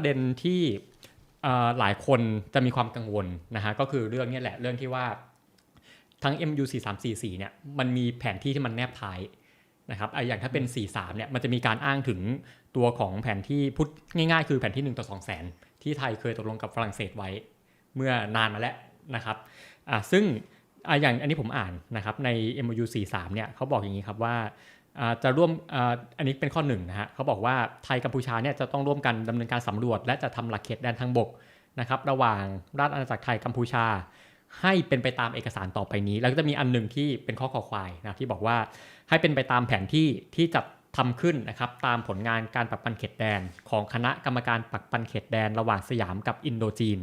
ประเด็นที่หลายคนจะมีความกังวลนะฮะก็คือเรื่องนี้แหละเรื่องที่ว่าทั้ง MU 4 3 4 4เนี่ยมันมีแผนที่ที่มันแนบท้ายนะครับไออย่างถ้าเป็น 43เนี่ยมันจะมีการอ้างถึงตัวของแผนที่พูดง่ายๆ คือแผนที่ 1 ต่อ 2 แสน ที่ไทยเคยตกลงกับฝรั่งเศสไว้เมื่อนานมาแล้วนะครับอ่าซึ่งอ่าอย่างอันนี้ผมอ่านนะครับใน MOU 43เนี่ยเขาบอกอย่างนี้ครับว่า จะร่วมอ,อันนี้เป็นข้อหนึ่งนะฮะเขาบอกว่าไทยกัมพูชาเนี่ยจะต้องร่วมกันดำเนินการสำรวจ และจะทำหลักเขตแดนทางบกนะครับระหว่างราชอาณาจักรไทยกัมพูชา ให้เป็นไปตามเอกสารต่อไปนี้ แล้วก็จะมีอันหนึ่งที่เป็นข้อขอควายนะที่บอกว่าให้เป็นไปตามแผนที่ที่จัดทำขึ้นนะครับตามผลงานการปักปันเขตแดน ของคณะกรรมการปักปันเขตแดน ระหว่างสยามกับอินโดจีน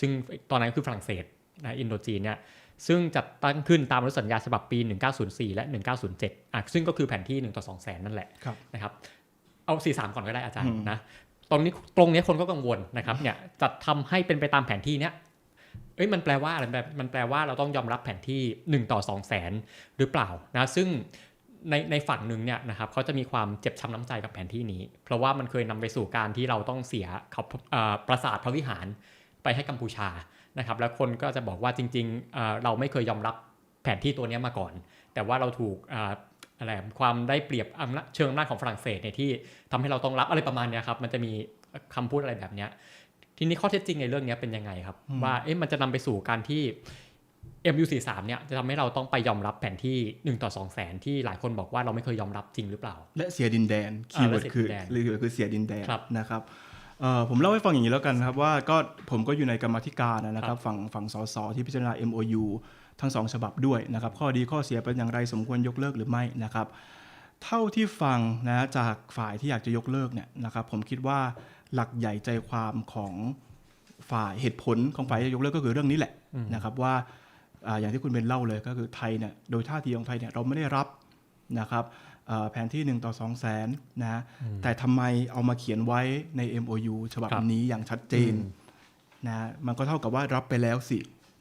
ซึ่งตอนนั้นคือฝรั่งเศสนะอินโดจีนเนี่ย ซึ่งจัดตั้งขึ้นตามอนุสัญญาฉบับปี 1904 และ 1907อะซึ่งก็คือแผนที่ 1 ต่อ 2 แสนนั่นแหละครับนะครับเอา 43 ก่อนก็ได้อาจารย์อืมนะตรงนี้ตรงนี้คนก็กังวลนะครับเนี่ยจัดทำให้เป็นไปตามแผนที่เนี้ยเอ้ยมันแปลว่าอะไรแบบมันแปลว่าเราต้องยอมรับแผนที่ 1 ต่อ 2 แสนหรือเปล่านะซึ่งในในฝั่งหนึ่งเนี่ยนะครับเขาจะมีความเจ็บช้ำน้ำใจกับแผนที่นี้ เพราะว่ามันเคยนำไปสู่การที่เราต้องเสียเขาเอ่อปราสาทพระวิหารไปให้กัมพูชา นะครับแล้วคนก็จะบอกว่าจริงๆเอ่อเราไม่เคยยอมรับแผนที่ตัวเนี้ยมาก่อน แต่ว่าเราถูกอ่าอะไรความได้เปรียบอำนาจเชิงอำนาจของฝรั่งเศสเนี่ยที่ทำให้เราต้องรับอะไรประมาณเนี้ยครับมันจะมีคำพูดอะไรแบบเนี้ยทีนี้ข้อเท็จจริงในเรื่องเนี้ยเป็นยังไงครับอืมว่าเอ๊ะมันจะนำไปสู่การที่ MU43 เนี่ยจะทำให้เราต้องไปยอมรับแผนที่ 1 ต่อ 2 แสนที่หลายคนบอกว่าเราไม่เคยยอมรับจริงหรือเปล่า และเสียดินแดนคีย์เวิร์ดและเสียคือดินแดนหรือคือเสียดินแดนครับนะครับเอ่อ ผมเล่าให้ฟังอย่างนี้แล้วกันครับว่าก็ผมก็อยู่ในกรรมาธิการนะคครัรับบฝั่งฝั่งสสที่พิจารณา MOU ทั้งสองฉบับด้วยนะครับข้อดีข้อเสียเป็นอย่างไรสมควรยกเลิกหรือไม่นะครับเท่าที่ฟังนะจากฝ่ายที่อยากจะยกเลิกเนี่ยนะครับผมคิดว่าหลักใหญ่ใจความของฝ่ายเหตุผลของฝ่ายที่จะยกเลิกก็คือเรื่องนี้แหละนะครับว่าอ่าอย่างที่คุณเบนเล่าเลยก็คือไทยเนี่ยโดยท่าทีของไทยเนี่ยเราไม่ได้รับนะครับเอ่อ แผนที่ 1 ต่อ 2 0 0แสนนะแต่ทำไมเอามาเขียนไว้ใน MOU ฉบับครับนี้อย่างชัดเจนอืมนะมันก็เท่ากับว่ารับไปแล้วสิ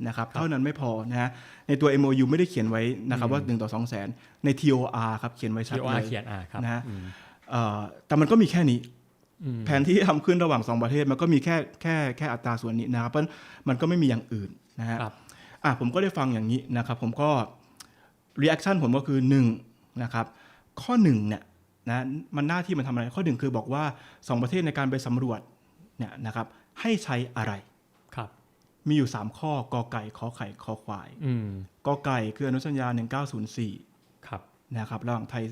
นะครับเท่านั้นไม่พอนะฮะในตัว MOU ไม่ได้เขียนไว้นะครับว่า 1 ต่อ 2 0 0แสนใน TOR ครับเขียนไว้ชัดที่เลว่ายเขียนอ่าครับนะฮะอืมเอ่อแต่มันก็มีแค่นี้อืมแผนที่ทำขึ้นระหว่างสองประเทศมันก็มีแค่แค่แค่อัตราส่วนนี้นะครับเพราะมันก็ไม่มีอย่างอื่นนะฮะครับอะผมก็ได้ฟังอย่างนี้นะครับ ผมก็ reaction ผมก็คือ1นะครับ ข้อ1เนี่ยนะมันหน้าที่มันทำอะไร ข้อหนึ่งคือบอกว่า 2 ประเทศในการไปสำรวจเนี่ยนะครับให้ใช้อะไรครับ มีอยู่ 3 ข้อกอไก่ขอไข่คอควายอืมกอไก่คืออนุสัญญา 1904ครับนะครับระหว่างไทย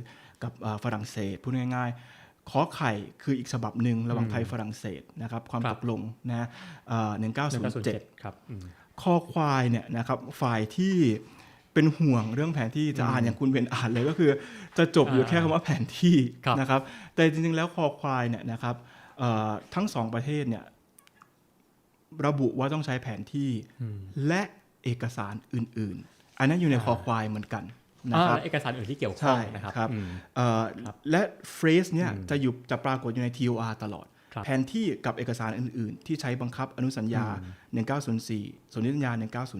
กับเอ่อฝรั่งเศสพูดง่ายๆขอไข่คืออีกฉบับหนึ่งระหว่างไทยฝรั่งเศสนะครับความครัตบกลงนะเอ่อ1907ครับอืมข้อควายเนี่ยนะครับฝ่ายที่ เป็นห่วงเรื่องแผนที่จะอ่านอย่างคุณเป็นอ่านเลยก็คือ จะจบอยู่อ่าแค่คำว่าแผนที่ครับนะครับ แต่จริงๆแล้วคอควายเนี่ยนะครับเอ่อทั้งสองประเทศเนี่ยระบุว่าต้องใช้แผนที่อืมและเอกสารอื่น ๆ อันนั้นอยู่ในอ่าคอควายเหมือนกันนะอ่าครับและเอกสารอื่นที่เกี่ยวข้อใช่งนะครับครับอืมเอ่อครับและเฟร e เนี่ยอืมจะอยู่จะปรากฏอยู่ใน TOR ตลอดครับ แผนที่กับเอกสารอื่น ๆ ที่ใช้บังคับอนุสัญญา 1904 สนธิสัญญา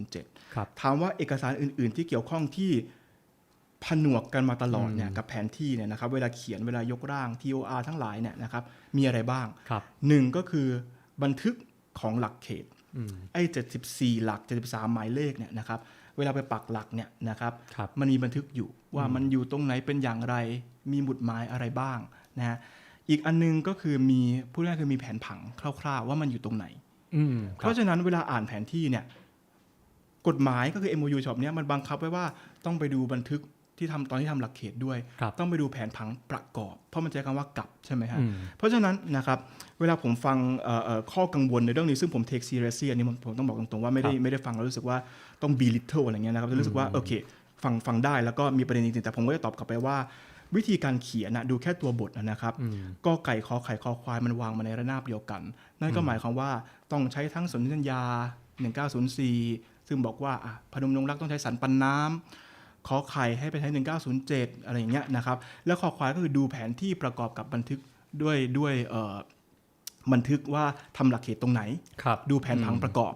1907ครับถามว่าเอกสารอื่น ๆ ที่เกี่ยวข้องที่ผนวกกันมาตลอดเนี่ยอืมกับแผนที่เนี่ยนะครับ เวลาเขียนเวลายกร่าง TOR ทั้งหลายเนี่ยนะครับมีอะไรบ้างครับหนึ่งก็คือบันทึกของหลักเขตอืมไอ้ 74 หลัก 73 หมายเลขเนี่ยนะครับเวลาไปปักหลักเนี่ยนะครับครับมันมีบันทึกอยู่ว่ามันอยู่ตรงไหนเป็นอย่างไร มีหมุดหมายอะไรบ้างนะฮะ อีกอันนึงก็คือมีพูดง่ายๆคือมีแผนผังคร่าวๆ ว่ามันอยู่ตรงไหนอืมคเพรับราะฉะนั้นเวลาอ่านแผนที่เนี่ย กฎหมายก็คือ MOU ฉบับเนี้ยมันบังคับไว้ว่าต้องไปดูบันทึกที่ทำตอนที่ทำหลักเขตด้วยครับต้องไปดูแผนผังประกอบ เพราะมันใช้คำว่ากับใช่ไหมฮะอืมเพราะฉะนั้นนะครับเวลาผมฟังเอ่อเอ่อข้อกังวลในเรื่องนี้ซึ่งผม take seriously อันนี้ผมผมต้องบอกตรงๆว่าไม่ได้ครับไม่ได้ฟังแล้วรู้สึกว่าต้อง belittle อะไรเงี้ยนะครับจะรู้สึกว่าอืมโอเคฟังฟังได้แล้วก็มีประเด็นจริงๆแต่ผมก็จะตอบกลับไปว่า วิธีการเขียนนะดูแค่ตัวบทนะครับอืมก็ไก่คอไข่คอควายมันวางมาในระนาบเดียวกัน นั่นก็หมายความว่าต้องใช้ทั้งสนธิสัญญา 1904 ซึ่งบอกว่าอะพนมนงรักต้องใช้สันปันน้ำขอไข่ให้ไปใช้ 1907 อะไรอย่างเงี้ยนะครับ แล้วคอควายก็คือดูแผนที่ประกอบกับบันทึกด้วยด้วยเอ่อบันทึกว่าทำหลักเขตตรงไหนครับดูแผนผังประกอบ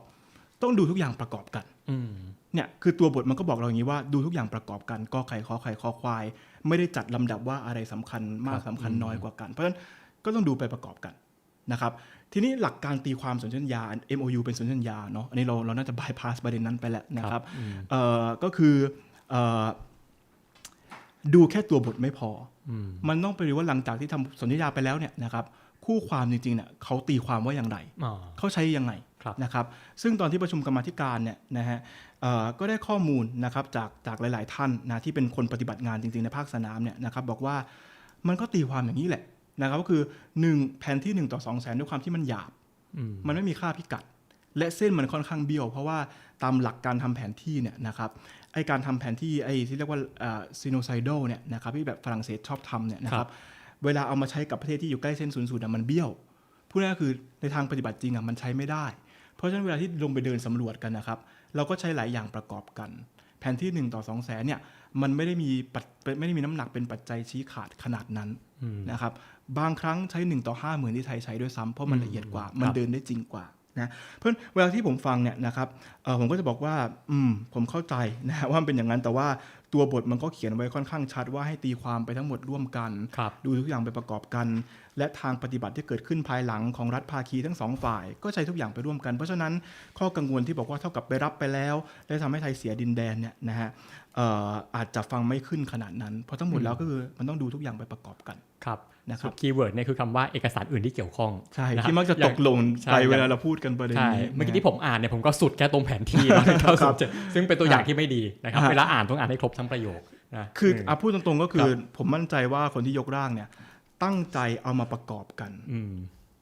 ต้องดูทุกอย่างประกอบกันอืม เนี่ยคือตัวบทมันก็บอกเราอย่างนี้ว่าดูทุกอย่างประกอบกันกอไข่ขอไข่คอควาย ไม่ได้จัดลำดับว่าอะไรสำคัญมากครับสำคัญอืมน้อยกว่ากัน เพราะฉะนั้นก็ต้องดูไปประกอบกันนะครับทีนี้หลักการตีความสนธิสัญญา MOU เป็นสนธิสัญญาเนาะอันนี้เราเราน่าจะ bypass ประเด็นนั้นไปแล้วนะครับอืมเอ่อก็คือเอ่อดูแค่ตัวบทไม่พออืมมันต้องไปดูว่าหลังจากที่ทำสนธิญาไปแล้วเนี่ยนะครับคู่ความจริงๆเนี่ยเขาตีความว่าอย่างไรอ๋อเขาใช้ยังไงครับนะครับ ซึ่งตอนที่ประชุมกรรมาธิการเนี่ยนะฮะเอ่อ ก็ได้ข้อมูลนะครับจากจากหลาย ๆ ท่านนะที่เป็นคนปฏิบัติงานจริง ๆ ในภาคสนามเนี่ยนะครับบอกว่ามันก็ตีความอย่างนี้แหละนะครับก็คือ 1 แผนที่ 1 ต่อ2 0 0แสนด้วยความที่มันหยาบอืมมันไม่มีค่าพิกัด และเส้นมันค่อนข้างเบี้ยว เพราะว่าตามหลักการทำแผนที่เนี่ยนะครับไอการทำแผนที่ไอที่เรียกว่าซีโนไซโดเนี่ยนะครับที่แบบฝรั่งเศสชอบทำเนี่ยนะครับเวลาเอามาใช้กับประเทศที่อยู่ใกล้เส้นศูนย์สูตรมันเบี้ยวพูดง่ายๆคือในทางปฏิบัติจริงอะมันใช้ไม่ได้ เพราะฉะนั้นเวลาที่ลงไปเดินสำรวจกันนะครับ เราก็ใช้หลายอย่างประกอบกัน แผนที่ 1 ต่อ2 0 0แสนเนี่ยมันไม่ได้มีปัจไม่ได้มีน้ำหนักเป็นปัจจัยชี้ขาดขนาดนั้นอืมนะครับบางครั้งใช้ 1 ต่อ 5 0,000 ที่ไทยใช้ด้วยซ้ำเพราะมันอืมละเอียดกว่าครับมันเดินได้จริงกว่า นะเพราะฉะนั้นเวลาที่ผมฟังเนี่ยนะครับเอ่อผมก็จะบอกว่าอืมผมเข้าใจนะว่ามันเป็นอย่างนั้นแต่ว่าตัวบทมันก็เขียนไว้ค่อนข้างชัดว่าให้ตีความไปทั้งหมดร่วมกันครับดูทุกอย่างไปประกอบกัน และทางปฏิบัติที่เกิดขึ้นภายหลังของรัฐภาคีทั้งสองฝ่าย ก็ใช้ทุกอย่างไปร่วมกัน เพราะฉะนั้นข้อกังวลที่บอกว่าเท่ากับไปรับไปแล้ว และทำให้ไทยเสียดินแดนเนี่ยนะฮะเอ่ออาจจะฟังไม่ขึ้นขนาดนั้น เพราะทั้งหมดแล้วก็คือมันต้องดูทุกอย่างไปประกอบกัน ครับนะครับคีย์เวิร์ดเนี่ยคือคำว่าเอกสารอื่นที่เกี่ยวข้องใช่นฮที่มักจะอย่าตงกหล่นใช่ไปอย่างเวลาเราพูดกันประเด็นใช่นี้เมื่อกี้นะที่ผมอ่านเนี่ยผมก็สุดแค่ตรงแผนที่เนาะเก้าครัสิบบเจ็ดซึ่งเป็นตัวอย่างที่ไม่ดีนะครับฮะเวลาอ่านต้องอ่านให้ครบทั้งประโยคนะคือมอะพูดตรงๆก็คืคอรับผมมั่นใจว่าคนที่ยกร่างเนี่ยตั้งใจเอามาประกอบกันอืม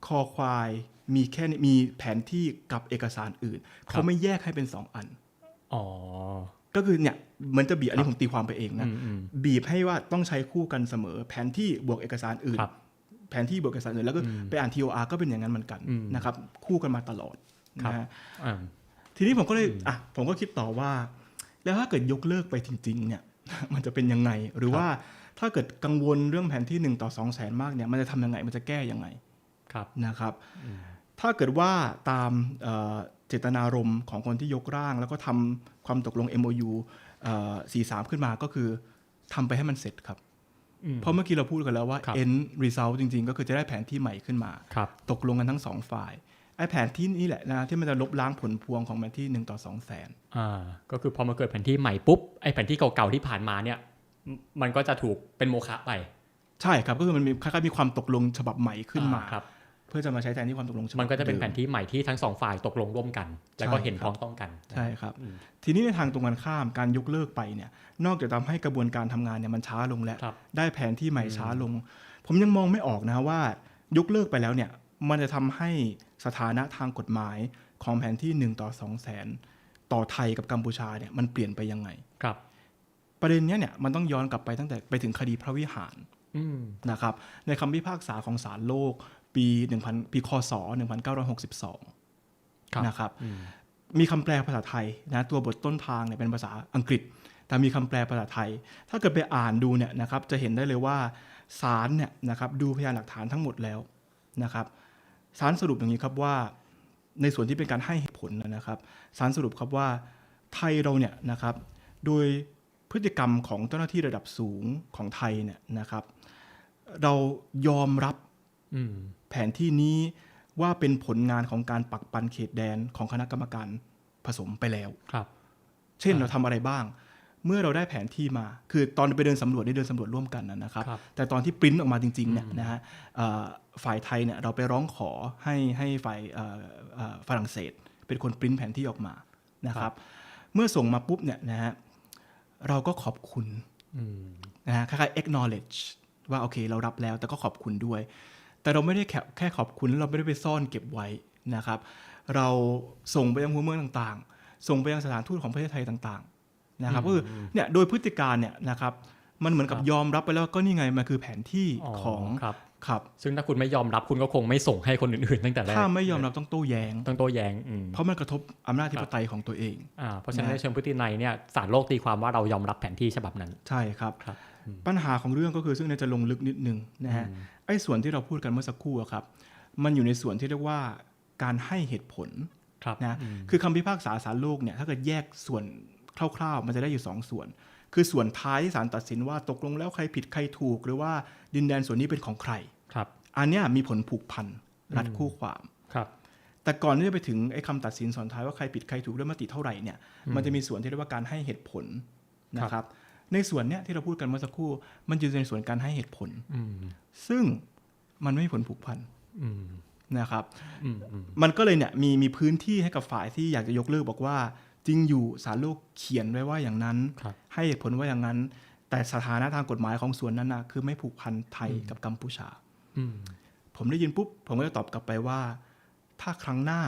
คอควายมีแค่นี้มีแผนที่กับเอกสารอื่นเขาไม่แยกให้เป็นสองอันอ๋อ ก็คือเนี่ยเหมือนจะบีบอันนี้ผมตีความไปเองอืนะมอืมบีบให้ว่าต้องใช้คู่กันเสมอ แผนที่บวกเอกสารอื่นครับแผนที่บวกเอกสารอื่นแล้วก็อืมไปอ่าน TOR ก็เป็นอย่างนั้นเหมือนกันอืมนะครับ คู่กันมาตลอดครับนะฮะอ่าทีนี้ผมก็เลยอะผมก็คิดต่อว่า แล้วถ้าเกิดยกเลิกไปจริง ๆ เนี่ย มันจะเป็นยังไงหรือว่าถ้าเกิดกังวลเรื่องแผนที่1ต่อ2 0 0แสนมากเนี่ยมันจะทำยังไงมันจะแก้ยังไงครับนะครับ ถ้าเกิดว่าตาม เอ่อเจตนารมณ์ของคนที่ยกร่าง แล้วก็ทำความตกลง MOU เอ่อ43 ขึ้นมาก็คือทำไปให้มันเสร็จครับอืมเพราะเมื่อกี้เราพูดกันแล้วว่าครับ end result จริง ๆ ก็คือจะได้แผนที่ใหม่ขึ้นมาครับตกลงกันทั้งสองฝ่ายไอ้แผนที่นี่แหละนะที่มันจะลบล้างผลพวงของแผนที่ 1 ต่อ2 0 0แสนอ่าก็คือพอมาเกิดแผนที่ใหม่ปุ๊บไอ้แผนที่เก่าๆที่ผ่านมาเนี่ยมมันก็จะถูกเป็นโมฆะไป ใช่ครับก็คือมันมีคล้ายๆมีความตกลงฉบับใหม่ขึ้นมาอ่ครับ เพื่อจะมาใช้แทนที่ความตกลงฉบับมันก็จะเป็นดิแผนที่ใหม่ที่ทั้งสองฝ่ายตกลงร่วมกัน แล้วก็ใช่เห็นครับพ้องต้องกันใช่ครับอืมทีนี้ในทางตรงกันข้ามการยกเลิกไปเนี่ย นอกจากทำให้กระบวนการทำงานเนี่ยมันช้าลงแล้วครับได้แผนที่ใหม่ช้าลง ผมยังมองไม่ออกนะว่ายกเลิกไปแล้วเนี่ยมันจะทำให้สถานะทางกฎหมายของแผนที่ 1 ต่อ2 0 0แสนต่อไทยกับกัมพูชาเนี่ยมันเปลี่ยนไปยังไงครับ ประเด็นเนี้ยเนี่ยมันต้องย้อนกลับไปตั้งแต่ไปถึงคดีพระวิหารอืมนะครับในคำพิพากษาของศาลโลก ปี1000ปีคศ1962ครับนะครับอืมมีคำแปลภาษาไทยนะตัวบทต้นทางเนี่ยเป็นภาษาอังกฤษ แต่มีคำแปลภาษาไทย ถ้าเกิดไปอ่านดูเนี่ยนะครับจะเห็นได้เลยว่าศาลเนี่ยนะครับดูพยานหลักฐานทั้งหมดแล้วนะครับศาลสรุปอย่างนี้ครับว่า ในส่วนที่เป็นการให้เหตุผลนะครับศาลสรุปครับว่าไทยเราเนี่ยนะครับโดยพฤติกรรมของเจ้าหน้าที่ระดับสูงของไทยเนี่ยนะครับ เรายอมรับอืม แผนที่นี้ว่าเป็นผลงานของการปักปันเขตแดนของคณะกรรมการผสมไปแล้วครับ เช่นอ่าเราทำอะไรบ้าง เมื่อเราได้แผนที่มา คือตอนไปเดินสำรวจได้เดินสำรวจร่วมกันนะนะครับครับแต่ตอนที่ปริ้นออกมาจริงๆเนี่ยอืมนะฮะเอ่อฝ่ายไทยเนี่ยเราไปร้องขอให้ให้ฝ่ายเอ่อเอ่อฝรั่งเศส เป็นคนปริ้นแผนที่ออกมานะครับ เมื่อส่งมาปุ๊บเนี่ยนะฮะเราก็ขอบคุณอืมนะฮะคล้ายๆ acknowledge ว่าโอเคเรารับแล้วแต่ก็ขอบคุณด้วย แต่เราไม่ได้แค่แค่ขอบคุณแล้วเราไม่ได้ไปซ่อนเก็บไว้นะครับ เราส่งไปยังหัวเมืองต่างๆ ส่งไปยังสถานทูตของประเทศไทยต่างๆนะครับก็คือเนี่ยโดยพฤติการเนี่ยนะครับมันเหมือนกับครับยอมรับไปแล้วก็นี่ไงมันคือแผนที่ของครับครับซึ่งถ้าคุณไม่ยอมรับคุณก็คงไม่ส่งให้คนอื่นๆตั้งแต่แรกถ้าไม่ยอมรับต้องโต้แย้งต้องโต้แย้งอืมเพราะมันกระทบอำนาจธิปไตยของตัวเองอ่าเพราะฉะนั้นนะในเชิงพฤตินัยเนี่ยสารโลกตีความว่าเรายอมรับแผนที่ฉบับนั้น ใช่ครับครับอืมปัญหาของเรื่องก็คือซึ่งเนี่ยจะลงลึกนิดนึงนะฮะอืม ไอ้ส่วนที่เราพูดกันเมื่อสักครู่อะครับ มันอยู่ในส่วนที่เรียกว่าการให้เหตุผลครับนะอืมคือคำพิพากษาศาลโลกเนี่ยถ้าเกิดแยกส่วนคร่าวๆ มันจะได้อยู่ 2 ส่วน คือส่วนท้ายที่ศาลตัดสินว่าตกลงแล้วใครผิดใครถูก หรือว่าดินแดนส่วนนี้เป็นของใครครับ อันเนี้ยมีผลผูกพันรัดคู่ความแต่ก่อนที่จะไปถึงไอ้คำตัดสินสอนท้ายว่าใครผิดใครถูกด้วยมติเท่าไหร่เนี่ยมันจะมีส่วนที่เรียกว่าการให้เหตุผลนะครับ ในส่วนเนี้ยที่เราพูดกันเมื่อสักครู่ มันอยู่ในส่วนการให้เหตุผลอืมซึ่งมันไม่มีผลผูกพันอืมนะครับอืมอืมมันก็เลยเนี่ยมีมีพื้นที่ให้กับฝ่ายที่อยากจะยกเลิกบอกว่า จริงอยู่สารโลกเขียนไว้ว่าอย่างนั้นครับให้เหตุผลว่าอย่างนั้น แต่สถานะทางกฎหมายของส่วนนั้นนะคือไม่ผูกพันไทยกับกัมพูชาอืมผมได้ยินปุ๊บ ผมก็จะตอบกลับไปว่า ถ้าครั้งหน้า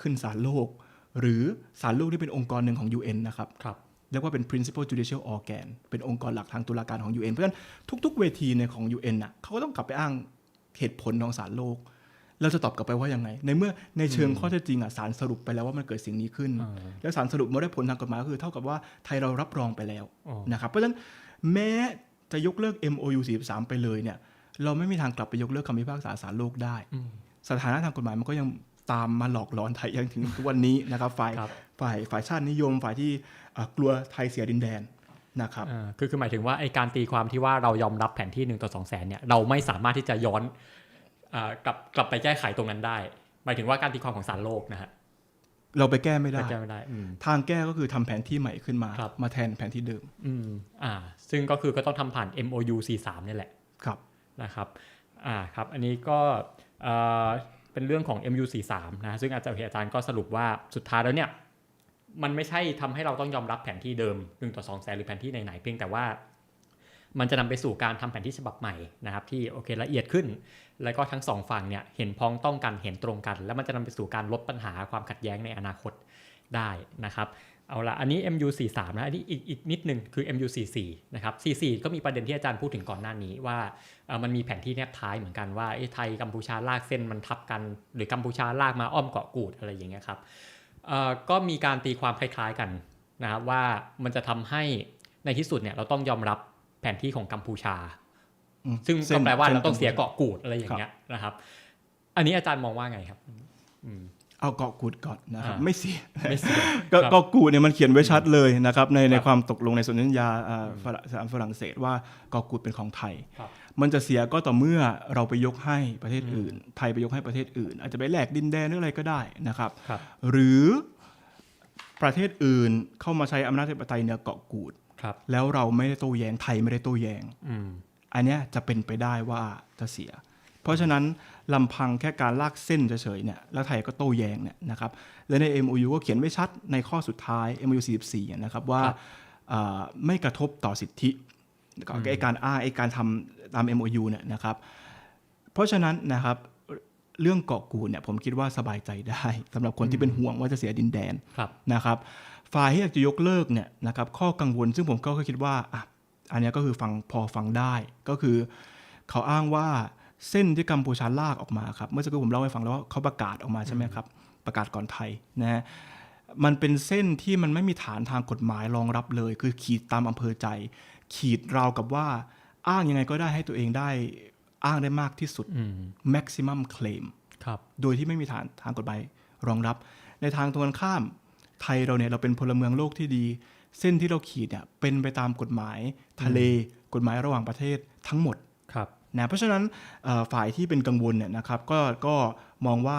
ขึ้นศาลโลก หรือศาลโลกที่เป็นองค์กรหนึ่งของ UN นะครับครับ เรียกว่าเป็น principal judicial organ เป็นองค์กรหลักทางตุลาการของ UN เพราะฉะนั้นทุก ๆ เวทีในของ UN น่ะเขาก็ต้องกลับไปอ้างเหตุผลของศาลโลก เราจะตอบกลับไปว่ายังไง ในเมื่อในเชิงข้อเท็จจริงอะศาลสรุปไปแล้วว่ามันเกิดสิ่งนี้ขึ้นอ่าแล้วศาลสรุปมาได้ผลทางกฎหมายก็คือเท่ากับว่าไทยเรารับรองไปแล้วอ๋อนะครับเพราะฉะนั้นแม้จะยกเลิก MOU 43 ไปเลยเนี่ยเราไม่มีทางกลับไปยกเลิกคำพิพากษาศาลโลกได้อืมสถานะทางกฎหมายมันก็ยัง ตามมาหลอกหลอนไทยยังถึงทุกวันนี้นะครับฝ่ายครับฝ่ายฝ่ายชาตินิยมฝ่ายที่อะกลัวไทยเสียดินแดนนะครับอ่าคือคือหมายถึงว่าไอการตีความที่ว่าเรายอมรับแผนที่หนึ่งต่อสองแสนเนี่ยเราไม่สามารถที่จะย้อนอ่ากลับกลับไปแก้ไขตรงนั้นได้ หมายถึงว่าการตีความของศาลโลกนะฮะเราไปแก้ไม่ได้แก้ไม่ได้อืมทางแก้ก็คือทำแผนที่ใหม่ขึ้นมาครับมาแทนแผนที่เดิม อืมอ่า ซึ่งก็คือก็ต้องทำผ่าน MOU C3 เนี่ยแหละ ครับ นะครับ อ่า ครับ อันนี้ก็ เป็นเรื่องของ MU 43 นะซึ่งอาจารย์อาจารย์ก็สรุปว่าสุดท้ายแล้วเนี่ยมันไม่ใช่ทำให้เราต้องยอมรับแผนที่เดิม1ต่อ2แสนหรือแผนที่ไหนๆเพียงแต่ว่า มันจะนำไปสู่การทำแผนที่ฉบับใหม่นะครับ ที่โอเคละเอียดขึ้น แล้วก็ทั้งสองฝั่งเนี่ยเห็นพ้องต้องกันเห็นตรงกัน แล้วมันจะนำไปสู่การลดปัญหาความขัดแย้งในอนาคตได้นะครับ เอาละอันนี้ MU 43 นะอันนี้อีกอีกนิดนึงคือ MU 44 นะครับ 44 ก็มีประเด็นที่อาจารย์พูดถึงก่อนหน้านี้ว่าเอ่อมันมีแผนที่แนบท้ายเหมือนกันว่าเอ้ไทยกัมพูชาลากเส้นมันทับกัน หรือกัมพูชาลากมาอ้อมเกาะกูดอะไรอย่างเงี้ยครับเอ่อก็มีการตีความคล้ายๆกันนะครับว่ามันจะทำให้ในที่สุดเนี่ยเราต้องยอมรับแผนที่ของกัมพูชาอืมซึ่งเส้ก็นแปลว่าเส้นเราต้องเสียกัมพูชาเกาะกูดอะไรอย่างเงี้ยนะครับ อันนี้อาจารย์มองว่าไงครับอืม เอาเกาะกูดก่อนนะครับอ่าไม่เสียไม่เสียก็ครับเกาะกูดเนี่ยมันเขียนไว้ชัดเลยนะครับในในครับความตกลงในสนธิสัญญาอ่าฝรั่งสามฝรั่งเศสว่าเกาะกูดเป็นของไทยครับมันจะเสียก็ต่อเมื่อเราไปยกให้ประเทศอื่น ไทยไปยกให้ประเทศอื่น อาจจะไปแลกดินแดนหรืออะไรก็ได้นะครับครับหรือประเทศอื่นเข้ามาใช้อำนาจอธิปไตยเหนือเกาะกูดครับแล้วเราไม่ได้โต้แย้งไทยไม่ได้โต้แย้งอืมอันเนี้ยจะเป็นไปได้ว่าจะเสีย เพราะฉะนั้นลำพังแค่การลากเส้นเฉยๆเนี่ยแล้วไทยก็โต้แย้งเนี่ยนะครับและใน MOU ก็เขียนไว้ชัดในข้อสุดท้าย MOU 44อะนะครับว่าครับอ่าไม่กระทบต่อสิทธิก็ไอการอ้างไอการทำตาม MOU เนี่ยนะครับเพราะฉะนั้นนะครับเรื่องเกาะกูดเนี่ยผมคิดว่าสบายใจได้สำหรับคนที่เป็นห่วงว่าจะเสียดินแดนครับนะครับฝ่ายที่อยากจะยกเลิกเนี่ยนะครับข้อกังวลซึ่งผมก็คิดว่าอะอันเนี้ยก็คือฟังพอฟังได้ก็คือ เขาอ้างว่า เส้นที่กัมพูชาลากออกมาครับ เมื่อสักครู่ผมเล่าให้ฟังแล้วว่าเขาประกาศออกมาใช่ไหมครับ ประกาศก่อนไทยนะฮะมันเป็นเส้นที่มันไม่มีฐานทางกฎหมายรองรับเลย คือขีดตามอำเภอใจ ขีดราวกับว่าอ้างยังไงก็ได้ให้ตัวเองได้อ้างได้มากที่สุดอืม maximum claim ครับโดยที่ไม่มีฐานทางกฎหมายรองรับ ในทางตรงกันข้ามไทยเราเนี่ยเราเป็นพลเมืองโลกที่ดี เส้นที่เราขีดเนี่ยเป็นไปตามกฎหมายทะเล กฎหมายระหว่างประเทศทั้งหมดครับ นะเพราะฉะนั้นเอ่อฝ่ายที่เป็นกังวลเนี่ยนะครับก็ก็มองว่า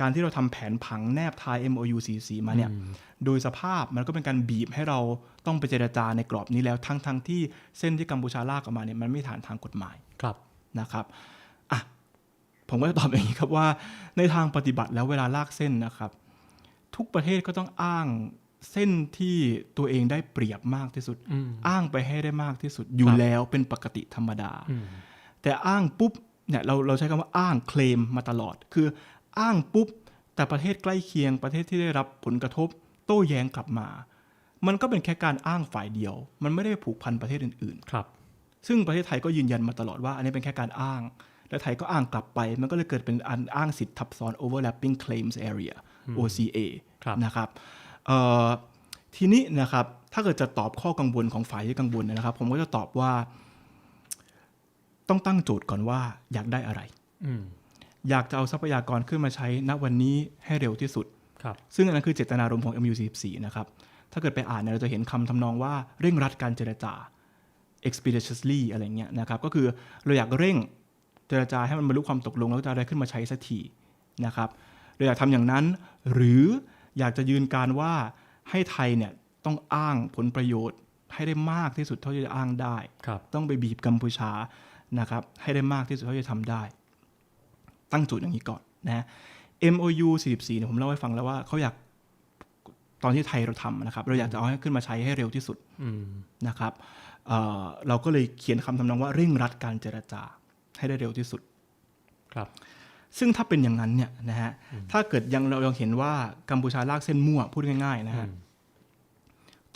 การที่เราทำแผนผังแนบท้าย MOU 44มาเนี่ยอืมโดยสภาพมันก็เป็นการบีบให้เราต้องไปเจรจาในกรอบนี้แล้วทั้งทั้งที่เส้นที่กัมพูชาลากออกมาเนี่ยมันไม่มีฐานทางกฎหมายครับนะครับอะผมก็จะตอบอย่างนี้ครับว่าในทางปฏิบัติแล้วเวลาลากเส้นนะครับ ทุกประเทศก็ต้องอ้างเส้นที่ตัวเองได้เปรียบมากที่สุดอืมอ้างไปให้ได้มากที่สุดอยู่ครับแล้วเป็นปกติธรรมดาอืม แต่อ้างปุ๊บเนี่ยเราเราใช้คำว่าอ้างเคลมมาตลอด คืออ้างปุ๊บ แต่ประเทศใกล้เคียงประเทศที่ได้รับผลกระทบ โต้แย้งกลับมา มันก็เป็นแค่การอ้างฝ่ายเดียว มันไม่ได้ผูกพันประเทศอื่นๆครับ ซึ่งประเทศไทยก็ยืนยันมาตลอดว่า อันนี้เป็นแค่การอ้าง และไทยก็อ้างกลับไป มันก็เลยเกิดเป็นอันอ้างสิทธิ์ทับซ้อน overlapping claims area OCA ครับนะครับเอ่อทีนี้นะครับถ้าเกิดจะตอบข้อกังวลของฝ่ายที่กังวลนะครับ ผมก็จะตอบว่า ต้องตั้งโจทย์ก่อนว่าอยากได้อะไรอืมอยากจะเอาทรัพยากรขึ้นมาใช้ณวันนี้ให้เร็วที่สุดครับซึ่งอันนั้นคือเจตนารมณ์ของ MU44 นะครับ ถ้าเกิดไปอ่านเนี่ยเราจะเห็นคำทำนองว่าเร่งรัดการเจรจา expeditiously อะไรเงี้ยนะครับ ก็คือเราอยากเร่งเจรจาให้มันบรรลุความตกลงแล้วจะเอาอะไรขึ้นมาใช้สักทีนะครับ เราอยากทำอย่างนั้น หรืออยากจะยืนการว่าให้ไทยเนี่ยต้องอ้างผลประโยชน์ให้ได้มากที่สุดเท่าที่จะอ้างได้ครับต้องไปบีบกัมพูชา นะครับให้ได้มากที่สุดเท่าที่จะทำได้ ตั้งโจทย์อย่างนี้ก่อนนะ MOU 44เนี่ยผมเล่าให้ฟังแล้วว่าเขาอยากตอนที่ไทยเราทำนะครับ เราอยากจะเอาให้ขึ้นมาใช้ให้เร็วที่สุดอืมนะครับเอ่อเราก็เลยเขียนคำทำนองว่าเร่งรัดการเจรจาให้ได้เร็วที่สุดครับ ซึ่งถ้าเป็นอย่างนั้นเนี่ยนะฮะถ้าเกิดยังเรายังเห็นว่ากัมพูชาลากเส้นมั่วพูดง่าย ๆ นะฮะอืม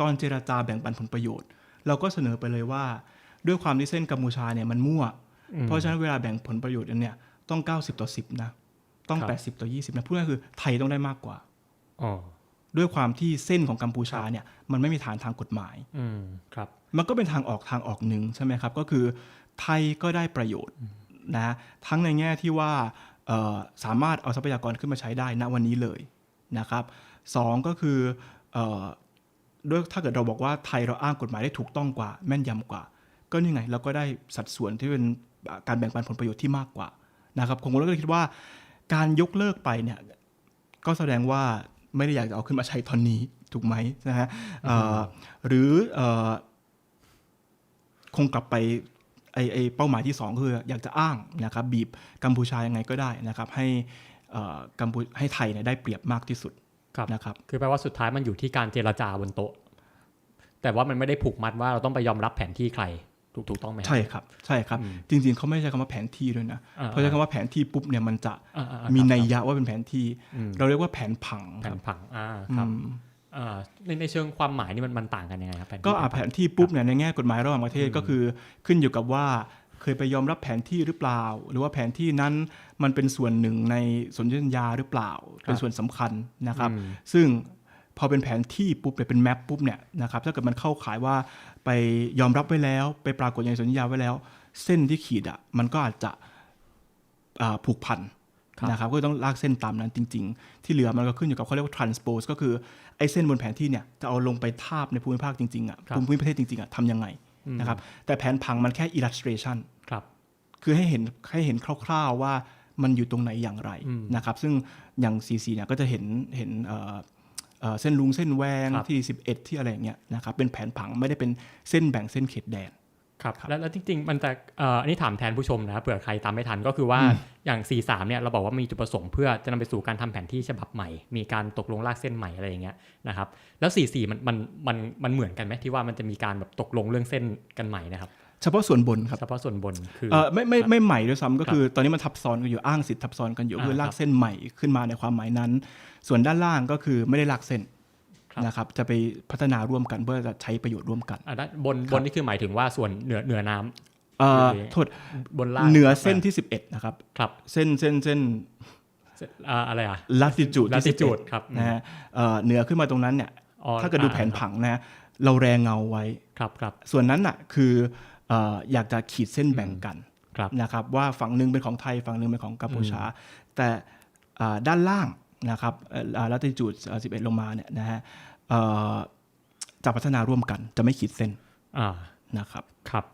ตอนเจรจาแบ่งปันผลประโยชน์ เราก็เสนอไปเลยว่า ด้วยความที่เส้นกัมพูชาเนี่ยมันมั่วอืมเพราะฉะนั้นเวลาแบ่งผลประโยชน์กันเนี่ยต้อง 90 ต่อ 10 นะ ต้องครับ80 ต่อ 20 นะพูดง่ายๆคือไทยต้องได้มากกว่าอ๋อด้วยความที่เส้นของกัมพูชาเนี่ยมันไม่มีฐานทางกฎหมายอืมครับ มันก็เป็นทางออกทางออกหนึ่งใช่ไหมครับ ก็คือไทยก็ได้ประโยชน์นะทั้งในแง่ที่ว่าเอ่อสามารถเอาทรัพยากรขึ้นมาใช้ได้ณวันนี้เลยนะครับสองก็คือเอ่อด้วยถ้าเกิดเราบอกว่าไทยเราอ้างกฎหมายได้ถูกต้องกว่า แม่นยำกว่า ก็นี่ไงเราก็ได้สัดส่วนที่เป็นการแบ่งปันผลประโยชน์ที่มากกว่านะครับผมก็เลยคิดว่า การยกเลิกไปเนี่ยก็แสดงว่าไม่ได้อยากจะเอาขึ้นมาใช้ตอนนี้ถูกไหมนะฮะเอ่อหรือเอ่อคงกลับไปไอไอเป้าหมายที่สองคืออยากจะอ้างนะครับบีบกัมพูชายังไงก็ได้นะครับให้เอ่อกัมพูให้ไทยเนี่ยได้เปรียบมากที่สุดครับนะครับ คือแปลว่าสุดท้ายมันอยู่ที่การเจรจาบนโต๊ะ แต่ว่ามันไม่ได้ผูกมัดว่าเราต้องไปยอมรับแผนที่ใคร ถูกถูกต้องไหมใช่ครับใช่ครับอืมจริง ๆเขาไม่ใช้คำว่าแผนที่ด้วยนะอ่าเพราะใช้คำว่าแผนที่ปุ๊บเนี่ยมันจะอ่าอ่าอ่ามีครับนัยยะว่าเป็นแผนที่อืมเราเรียกว่าแผนผังแผคนรับผังอ่าครับอืมอ่าในในเชิงความหมายนี่มันมันต่างกันยังไงครับแผนที่ก็อะบแผนที่ปุ๊บเนี่ยในแง่กฎหมายระหว่างประเทศอืมก็คือขึ้นอยู่กับว่าเคยไปยอมรับแผนที่หรือเปล่า หรือว่าแผนที่นั้นมันเป็นส่วนหนึ่งในสนธิสัญญาหรือเปล่า เป็นส่วนสำคัญนะครับอืมซึ่งพอเป็นแผนที่ปุ๊บเนี่ยเป็นแมปปุ๊บเนี่ยนะครับถ้าเกิดมันเข้าขายว่าไปยอมรับไว้แล้ว ไปปรากฏในสัญญาไว้แล้ว เส้นที่ขีดอะมันก็อาจจะอ่าผูกพันครับนะครับก็ต้องลากเส้นตามนั้นจริง ๆ ที่เหลือมันก็ขึ้นอยู่กับเขาเรียกว่า transpose ก็คือไอ้เส้นบนแผนที่เนี่ยจะเอาลงไปทาบในภูมิภาคจริงๆอะครับภูมิประเทศจริงๆอะทำยังไงอืมนะครับแต่แผนผังมันแค่ illustration ครับคือให้เห็นให้เห็นคร่าวๆว่ามันอยู่ตรงไหนอย่างไรอืมนะครับซึ่งอย่าง CC เนี่ยก็จะเห็นเห็น เอ่อเอ่อเส้นลุงเส้นแวงครับที่ 11 ที่อะไรอย่างเงี้ยนะครับเป็นแผนผังไม่ได้เป็นเส้นแบ่งเส้นเขตแดนครับครับแล้วแล้วจริงๆ มันจะเอ่ออันนี้ถามแทนผู้ชมนะเผื่อใครตามไม่ทันก็คือว่าอืมอย่าง 43 เนี่ยเราบอกว่ามีจุดประสงค์เพื่อจะนำไปสู่การทำแผนที่ฉบับใหม่ มีการตกลงลากเส้นใหม่อะไรอย่างเงี้ยนะครับแล้ว 44 มันมันมันมันเหมือนกันไหมที่ว่ามันจะมีการแบบตกลงเรื่องเส้นกันใหม่นะครับ เฉพาะส่วนบนครับเฉพาะส่วนบนคือเออไม่ไม่ไม่ใหม่ด้วยซ้ำก็คือ ตอนนี้มันทับซ้อนกันอยู่อ้างสิทธิ์ทับซ้อนกันอยู่อ่าคือลาคกรับเส้นใหม่ขึ้นมาในความหมายนั้น ส่วนด้านล่างก็คือไม่ได้ลากเส้นครับนะครับจะไปพัฒนาร่วมกันเพื่อจะใช้ประโยชน์ร่วมกันอะด้านบนครับบนนี่คือหมายถึงว่าส่วนเหนือเหนือน้ำเอ่อโอเคโทษบนล่างเหนือเส้นที่ 11 นะครับครับเส้นเส้นเส้นอ่าอะไรอะ latitude ที่ latitude ครับ11นะฮะเอ่อเหนือขึ้นมาตรงนั้นเนี่ยอ๋อถ้าเกิดดูอ่แผนผังนะฮะเราแรงเงาไว้ครับครับส่วนนั้นน่ะคือเอ่ออยากจะขีดเส้นแบ่งกันครับนะครับว่าฝั่งหนึ่งเป็นของไทยฝั่งหนึ่งเป็นของกัมพูชา แต่อ่าด้านล่างนะครับลัติจูด11 ลงมาเนี่ยนะฮะเอ่อจะพัฒนาร่วมกันจะไม่ขีดเส้นอ่านะครับครับ